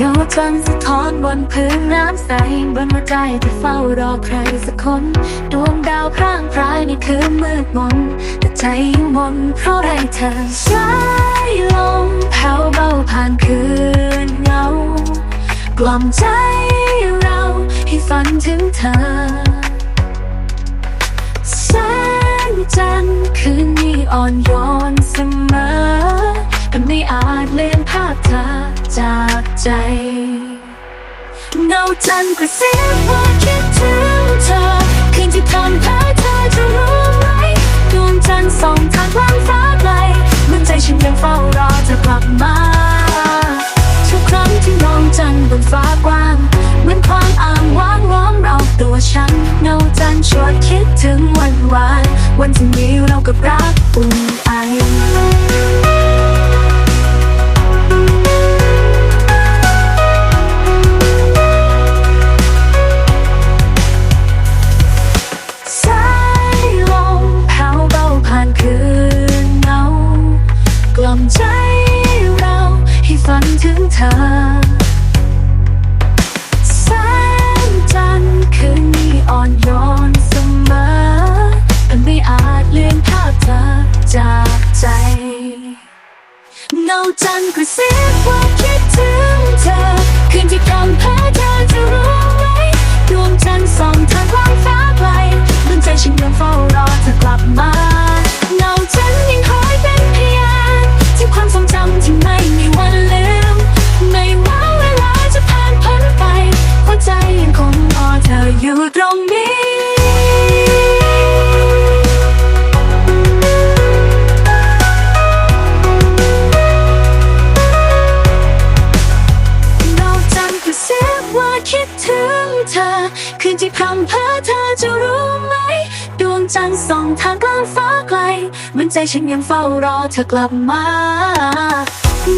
จันทร์สะท้อนบนพื้นน้ำใสบนหัวใจที่เฝ้ารอใครสักคน ดวงดาวพร่างพรายในคืนมืดมน แต่ใจยังมนเพราะไรเธอสายลมแผ่วเบาผ่านคืนเงากล่อมใจเราให้ฝันถึงเธอแสงจันทร์คืนนี้อ่อนโยนเสมอแต่ไม่อาจเลือนภาพเธอ จันกระซิบว่าคิดถึงเธอ คืนที่ทำให้เธอจะรู้ไหมดวงจันทร์ส่องทางกว้างฟ้าไกลเหมือนใจฉันยังเฝ้ารอเธอกลับมา ทุกครั้งที่มองจันทร์บนฟ้ากว้างเหมือนความอ้างว้างล้อมรอบตัวฉันเงาจันทร์ชวนคิดถึงวันวานวันที่มีเรากับรักอุ่นไอ ฝันถึงเธอแสงจันทร์คืนนี้อ่อนโยนเสมอแต่ไม่อาจเลือนภาพเธอจากใจเงาจันทร์กระซิบว่าคิดถึง อเธออยู่ตรงนี้เราจำกระซิบว่าคิดถึงเธอ คืนที่พรำเพอเธอจะรู้ไหม ดวงจันทร์ส่องทางกลางฟ้าไกลมือนใจฉันยังเฝ้ารอเธอกลับมา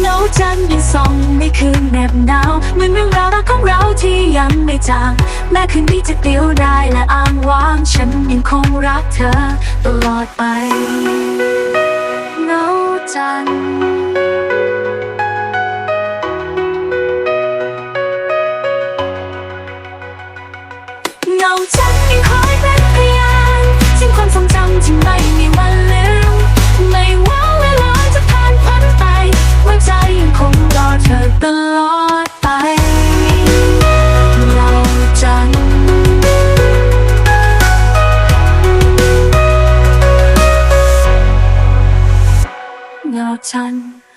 หนาวจันทร์ยังส่องไม่คืนแนบหนาวเหมือนเรื่องราวรักของเราที่ยังไม่จางแม้คืนนี้จะเดียวได้และอ้างว้าง ฉันยังคงรักเธอตลอดไปเงาจันทร์ sun.